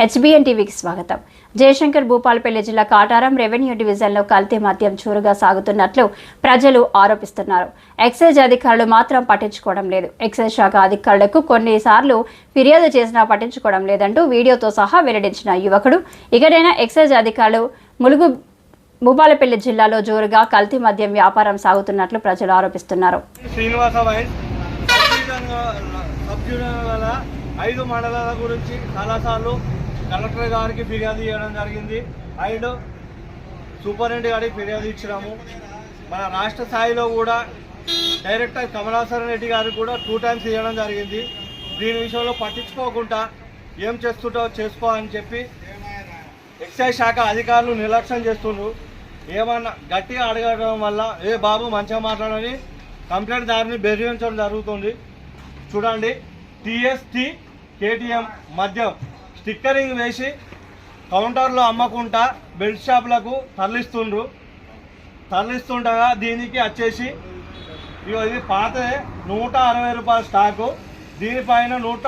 HBN టీవీకి స్వాగతం. జయశంకర్ భూపాలపల్లి జిల్లా కాటారం రెవెన్యూ డివిజన్లో కల్తీ మద్యం చూరుగా సాగుతున్నట్లు ప్రజలు ఆరోపిస్తున్నారు. ఎక్సైజ్ అధికారులు మాత్రం పట్టించుకోవడం లేదు. ఎక్సైజ్ శాఖ అధికారులకు కొన్నిసార్లు ఫిర్యాదు చేసినా పట్టించుకోవడం లేదంటూ వీడియోతో సహా వెల్లడించిన యువకుడు ఇకడైనా ఎక్సైజ్ అధికారులు ములుగు భూపాలపల్లి జిల్లాలో జోరుగా కల్తీ మద్యం వ్యాపారం సాగుతున్నట్లు ప్రజలు ఆరోపిస్తున్నారు. ఐదు మండలాల గురించి చాలాసార్లు కలెక్టర్ గారికి ఫిర్యాదు చేయడం జరిగింది. అండ్ సూపరింటెండెంట్ గారికి ఫిర్యాదు ఇచ్చినాము. మన రాష్ట్ర స్థాయిలో కూడా డైరెక్టర్ కమలాసరణ రెడ్డి గారికి కూడా టూ టైమ్స్ ఇవ్వడం జరిగింది. దీని విషయంలో పట్టించుకోకుండా ఏం చేస్తుంటో చేసుకో అని చెప్పి ఎక్సైజ్ శాఖ అధికారులు నిర్లక్ష్యం చేస్తుండ్రు. ఏమన్నా గట్టిగా అడగడం వల్ల ఏ బాబు మంచిగా మాట్లాడని కంప్లైంట్ దారిని బెదిరించడం జరుగుతుంది. చూడండి టీఎస్టీ కేటీఎం మద్యం స్టిక్కరింగ్ వేసి కౌంటర్లో అమ్మకుండా బెల్ట్ షాపులకు తరలిస్తుండ్రు. తరలిస్తుండగా దీనికి వచ్చేసి ఇగో ఇది పాతదే నూట అరవై రూపాయల స్టాకు. దీనిపైన నూట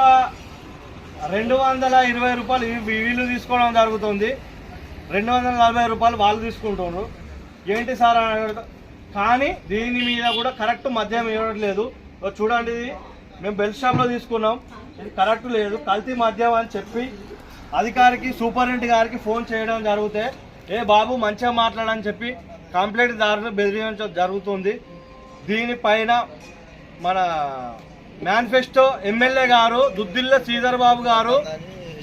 రెండు వందల ఇరవై రూపాయలు వీళ్ళు తీసుకోవడం జరుగుతుంది. రెండు వందల నలభై రూపాయలు వాళ్ళు తీసుకుంటున్నారు ఏంటి సార్ అని కానీ దీని మీద కూడా కరెక్ట్ మద్యం ఇవ్వట్లేదు. చూడండి మేము బెల్ట్ షాప్లో తీసుకున్నాం. ఇది కరెక్ట్ లేదు. కల్తీ మద్యం అని చెప్పి అధికారికి సూపరింటెండెంట్ గారికి ఫోన్ చేయడం జరిగితే ఏ బాబు మంచిగా మాట్లాడని చెప్పి కంప్లైంట్ దారులు బెదిరించడం జరుగుతుంది. దీనిపైన మన మేనిఫెస్టో ఎమ్మెల్యే గారు దుద్దిల్ల శ్రీధర్ బాబు గారు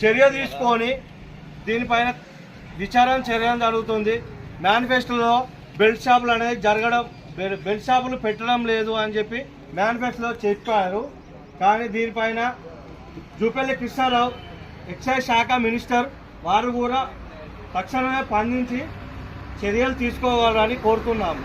చర్య తీసుకొని దీనిపైన విచారణ చేయడం జరుగుతుంది. మేనిఫెస్టోలో బెల్ట్ షాపులు అనేది జరగడం బెల్ట్ షాపులు పెట్టడం లేదు అని చెప్పి మేనిఫెస్టోలో చెప్పారు. కానీ దీనిపైన జూపల్లి కృష్ణారావు ఎక్సైజ్ శాఖ మినిస్టర్ వారు కూడా తక్షణమే స్పందించి చర్యలు తీసుకోవాలని కోరుతున్నాము.